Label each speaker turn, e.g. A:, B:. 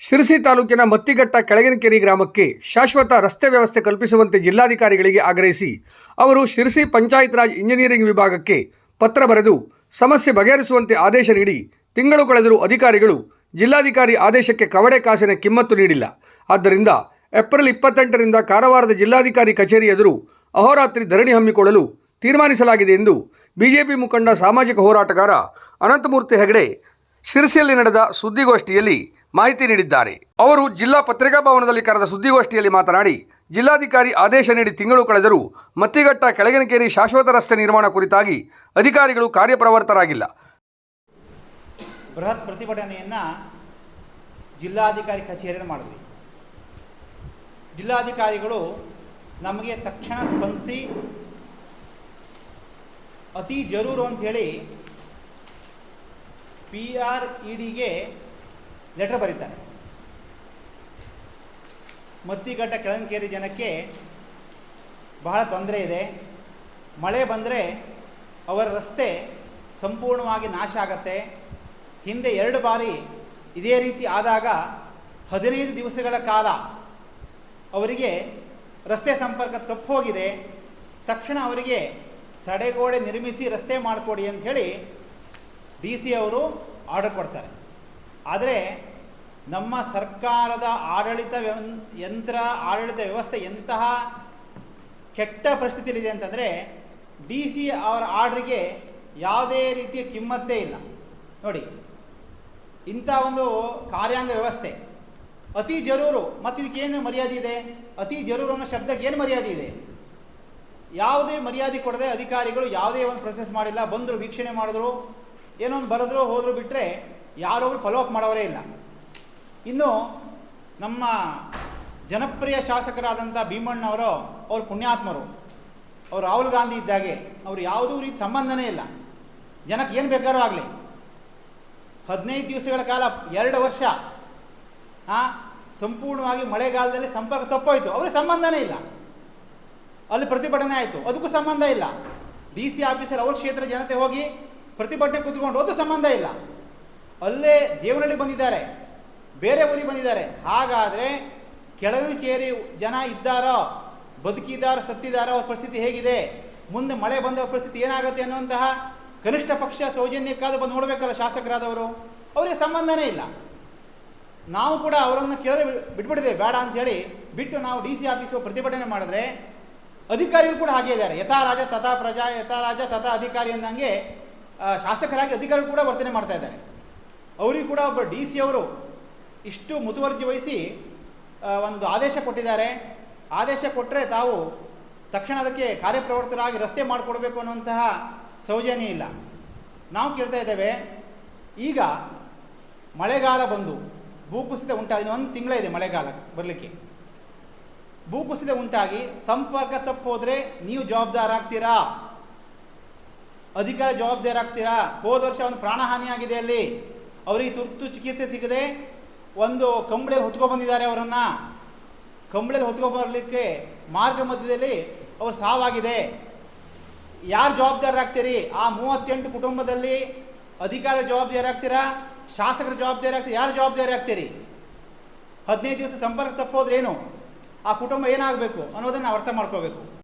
A: ಶಿರಸಿ ತಾಲೂಕಿನ ಮತ್ತಿಘಟ್ಟ ಕೆಳಗಿನಕೆರೆ ಗ್ರಾಮಕ್ಕೆ ಶಾಶ್ವತ ರಸ್ತೆ ವ್ಯವಸ್ಥೆ ಕಲ್ಪಿಸುವಂತೆ ಜಿಲ್ಲಾಧಿಕಾರಿಗಳಿಗೆ ಆಗ್ರಹಿಸಿ ಅವರು ಶಿರಸಿ ಪಂಚಾಯತ್ ರಾಜ್ ಇಂಜಿನಿಯರಿಂಗ್ ವಿಭಾಗಕ್ಕೆ ಪತ್ರ ಬರೆದು ಸಮಸ್ಯೆ ಬಗೆಹರಿಸುವಂತೆ ಆದೇಶ ನೀಡಿ ತಿಂಗಳು ಕಳೆದರೂ ಅಧಿಕಾರಿಗಳು ಜಿಲ್ಲಾಧಿಕಾರಿ ಆದೇಶಕ್ಕೆ ಕವಡೆ ಕಾಸಿನ ಕಿಮ್ಮತ್ತು ನೀಡಿಲ್ಲ. ಆದ್ದರಿಂದ ಏಪ್ರಿಲ್ ಇಪ್ಪತ್ತೆಂಟರಿಂದ ಕಾರವಾರದ ಜಿಲ್ಲಾಧಿಕಾರಿ ಕಚೇರಿ ಎದುರು ಅಹೋರಾತ್ರಿ ಧರಣಿ ಹಮ್ಮಿಕೊಳ್ಳಲು ತೀರ್ಮಾನಿಸಲಾಗಿದೆ ಎಂದು ಬಿಜೆಪಿ ಮುಖಂಡ ಸಾಮಾಜಿಕ ಹೋರಾಟಗಾರ ಅನಂತಮೂರ್ತಿ ಹೆಗಡೆ ಶಿರಸಿಯಲ್ಲಿ ನಡೆದ ಸುದ್ದಿಗೋಷ್ಠಿಯಲ್ಲಿ ಮಾಹಿತಿ ನೀಡಿದ್ದಾರೆ. ಅವರು ಜಿಲ್ಲಾ ಪತ್ರಿಕಾ ಭವನದಲ್ಲಿ ಕರೆದ ಸುದ್ದಿಗೋಷ್ಠಿಯಲ್ಲಿ ಮಾತನಾಡಿ, ಜಿಲ್ಲಾಧಿಕಾರಿ ಆದೇಶ ನೀಡಿ ತಿಂಗಳು ಕಳೆದರೂ ಮತ್ತಿಘಟ್ಟ ಕೆಳಗಿನಕೇರಿ ಶಾಶ್ವತ ರಸ್ತೆ ನಿರ್ಮಾಣ ಕುರಿತಾಗಿ ಅಧಿಕಾರಿಗಳು ಕಾರ್ಯಪ್ರವರ್ತರಾಗಿಲ್ಲ.
B: ಬೃಹತ್ ಪ್ರತಿಭಟನೆಯನ್ನು ಜಿಲ್ಲಾಧಿಕಾರಿ ಕಚೇರಿಯಲ್ಲಿ ಮಾಡಿದ್ವಿ. ಜಿಲ್ಲಾಧಿಕಾರಿಗಳು ನಮಗೆ ತಕ್ಷಣ ಸ್ಪಂದಿಸಿ, ಅತಿ ಜರೂರು ಅಂಥೇಳಿ ಪಿ ಆರ್ ಇಡಿಗೆ ಡಿಗೆ ಲೆಟರ್ ಬರೀತಾರೆ ಮತ್ತಿಘಟ್ಟ ಕೆಳಂಕೇರಿ ಜನಕ್ಕೆ ಬಹಳ ತೊಂದರೆ ಇದೆ. ಮಳೆ ಬಂದರೆ ಅವರ ರಸ್ತೆ ಸಂಪೂರ್ಣವಾಗಿ ನಾಶ ಆಗತ್ತೆ. ಹಿಂದೆ ಎರಡು ಬಾರಿ ಇದೇ ರೀತಿ ಆದಾಗ ಹದಿನೈದು ದಿವಸಗಳ ಕಾಲ ಅವರಿಗೆ ರಸ್ತೆ ಸಂಪರ್ಕ ತಪ್ಪೋಗಿದೆ ತಕ್ಷಣ ಅವರಿಗೆ ತಡೆಗೋಡೆ ನಿರ್ಮಿಸಿ ರಸ್ತೆ ಮಾಡಿಕೊಡಿ ಅಂಥೇಳಿ ಡಿ ಸಿ ಅವರು ಆರ್ಡರ್ ಕೊಡ್ತಾರೆ. ಆದರೆ ನಮ್ಮ ಸರ್ಕಾರದ ಆಡಳಿತ ಯಂತ್ರ ಆಡಳಿತ ವ್ಯವಸ್ಥೆ ಎಂತಹ ಕೆಟ್ಟ ಪರಿಸ್ಥಿತಿಯಲ್ಲಿದೆ ಅಂತಂದರೆ ಡಿ ಸಿ ಅವರ ಆರ್ಡ್ರಿಗೆ ಯಾವುದೇ ರೀತಿಯ ಕಿಮ್ಮತ್ತೇ ಇಲ್ಲ. ನೋಡಿ, ಇಂಥ ಒಂದು ಕಾರ್ಯಾಂಗ ವ್ಯವಸ್ಥೆ ಅತಿ ಜರೂರು, ಮತ್ತು ಇದಕ್ಕೇನು ಮರ್ಯಾದೆ ಇದೆ? ಅತಿ ಜರೂರು ಅನ್ನೋ ಶಬ್ದಕ್ಕೆ ಏನು ಮರ್ಯಾದೆ ಇದೆ? ಯಾವುದೇ ಮರ್ಯಾದೆ ಕೊಡದೆ ಅಧಿಕಾರಿಗಳು ಯಾವುದೇ ಒಂದು ಪ್ರೊಸೆಸ್ ಮಾಡಿಲ್ಲ, ಬಂದರು, ವೀಕ್ಷಣೆ ಮಾಡಿದ್ರು, ಏನೋ ಒಂದು ಬರೆದ್ರು, ಹೋದ್ರು ಬಿಟ್ಟರೆ ಯಾರೊಬ್ಬರು ಫಾಲೋ ಅಪ್ ಮಾಡೋರೇ ಇಲ್ಲ. ಇನ್ನು ನಮ್ಮ ಜನಪ್ರಿಯ ಶಾಸಕರಾದಂಥ ಭೀಮಣ್ಣವರು ಅವರು ಪುಣ್ಯಾತ್ಮರು, ಅವ್ರು ರಾಹುಲ್ ಗಾಂಧಿ ಇದ್ದಾಗೆ ಅವ್ರು ಯಾವುದೂ ರೀತಿ ಸಂಬಂಧನೇ ಇಲ್ಲ. ಜನಕ್ಕೆ ಏನು ಬೇಕಾದ್ರೂ ಆಗಲಿ. ಹದಿನೈದು ದಿವಸಗಳ ಕಾಲ, ಎರಡು ವರ್ಷ ಸಂಪೂರ್ಣವಾಗಿ ಮಳೆಗಾಲದಲ್ಲಿ ಸಂಪರ್ಕ ತಪ್ಪೋಯ್ತು. ಅವ್ರಿಗೆ ಸಂಬಂಧನೇ ಇಲ್ಲ. ಅಲ್ಲಿ ಪ್ರತಿಭಟನೆ ಆಯಿತು. ಅದಕ್ಕೂ ಸಂಬಂಧ ಇಲ್ಲ. ಡಿ ಸಿ ಆಫೀಸರ್ ಅವ್ರ ಕ್ಷೇತ್ರ ಜನತೆ ಹೋಗಿ ಪ್ರತಿಭಟನೆ ಕೂತ್ಕೊಂಡು ಅದು ಸಂಬಂಧ ಇಲ್ಲ. ಅಲ್ಲೇ ದೇವನಹಳ್ಳಿ ಬಂದಿದ್ದಾರೆ. ಬೇರೆ ಊರಿಗೆ ಬಂದಿದ್ದಾರೆ. ಹಾಗಾದರೆ ಕೆಳಗಿನ ಕೇರಿ ಜನ ಇದ್ದಾರೋ, ಬದುಕಿದ್ದಾರೋ, ಸತ್ತಿದ್ದಾರೋ, ಅವ್ರ ಪರಿಸ್ಥಿತಿ ಹೇಗಿದೆ? ಮುಂದೆ ಮಳೆ ಬಂದ ಪರಿಸ್ಥಿತಿ ಏನಾಗುತ್ತೆ ಅನ್ನುವಂತಹ ಕನಿಷ್ಠ ಪಕ್ಷ ಸೌಜನ್ಯಕ್ಕಾದ್ರೂ ಬಂದು ನೋಡಬೇಕಲ್ಲ ಶಾಸಕರಾದವರು. ಅವರಿಗೆ ಸಂಬಂಧನೇ ಇಲ್ಲ. ನಾವು ಕೂಡ ಅವರನ್ನು ಕೇಳದೆ ಬಿಟ್ಬಿಟ್ಟಿದ್ದೇವೆ ಬೇಡ ಅಂತೇಳಿ ಬಿಟ್ಟು ನಾವು ಡಿ ಸಿ ಆಫೀಸ್ಗೆ ಪ್ರತಿಭಟನೆ ಮಾಡಿದ್ರೆ ಅಧಿಕಾರಿಗಳು ಕೂಡ ಹಾಗೆ ಇದ್ದಾರೆ. ಯಥಾ ರಾಜ, ತಥಾ ಪ್ರಜಾ, ಯಥಾ ರಾಜ, ತಥಾ ಅಧಿಕಾರಿ ಅಂದಂಗೆ ಶಾಸಕರಾಗಿ ಅಧಿಕಾರಿಗಳು ಕೂಡ ವರ್ತನೆ ಮಾಡ್ತಾ ಇದ್ದಾರೆ. ಅವರಿಗೂ ಕೂಡ ಒಬ್ಬ ಡಿ ಸಿ ಅವರು ಇಷ್ಟು ಮುತುವರ್ಜಿ ವಹಿಸಿ ಒಂದು ಆದೇಶ ಕೊಟ್ಟಿದ್ದಾರೆ. ಆದೇಶ ಕೊಟ್ಟರೆ ತಾವು ತಕ್ಷಣ ಅದಕ್ಕೆ ಕಾರ್ಯಪ್ರವರ್ತರಾಗಿ ರಸ್ತೆ ಮಾಡಿಕೊಡ್ಬೇಕು ಅನ್ನುವಂತಹ ಸೌಜನ್ಯ ಇಲ್ಲ. ನಾವು ಕೇಳ್ತಾ ಇದ್ದೇವೆ, ಈಗ ಮಳೆಗಾಲ ಬಂದು ಭೂಕುಸಿತ ಉಂಟಾಗಿ ಒಂದು ತಿಂಗಳ ಇದೆ ಮಳೆಗಾಲ ಬರಲಿಕ್ಕೆ. ಭೂಕುಸಿತ ಉಂಟಾಗಿ ಸಂಪರ್ಕ ತಪ್ಪೋದ್ರೆ ನೀವು ಜವಾಬ್ದಾರ ಆಗ್ತೀರಾ? ಅಧಿಕಾರ ಜವಾಬ್ದಾರ ಆಗ್ತೀರಾ? ಹೋದ ವರ್ಷ ಒಂದು ಪ್ರಾಣಹಾನಿಯಾಗಿದೆ ಅಲ್ಲಿ. ಅವರಿಗೆ ತುರ್ತು ಚಿಕಿತ್ಸೆ ಸಿಗದೆ ಒಂದು ಕಂಬಳಿಯಲ್ಲಿ ಹೊತ್ಕೊ ಬಂದಿದ್ದಾರೆ ಅವರನ್ನು. ಕಂಬಳಿಯಲ್ಲಿ ಹೊತ್ಕೊಂಡು ಬರಲಿಕ್ಕೆ ಮಾರ್ಗ ಮಧ್ಯದಲ್ಲಿ ಅವರು ಸಾವಾಗಿದೆ. ಯಾರು ಜವಾಬ್ದಾರರಾಗ್ತೀರಿ ಆ ಮೂವತ್ತೆಂಟು ಕುಟುಂಬದಲ್ಲಿ ಅಧಿಕಾರ ಜವಾಬ್ದಾರಿ ಆಗ್ತೀರಾ ಶಾಸಕರ ಜವಾಬ್ದಾರಿ ಆಗ್ತೀರಿ ಯಾರು ಜವಾಬ್ದಾರಿ ಆಗ್ತೀರಿ ಹದಿನೈದು ದಿವಸ ಸಂಪರ್ಕ ತಪ್ಪೋದ್ರೇನು ಆ ಕುಟುಂಬ ಏನಾಗಬೇಕು ಅನ್ನೋದನ್ನು ಅರ್ಥ ಮಾಡ್ಕೋಬೇಕು.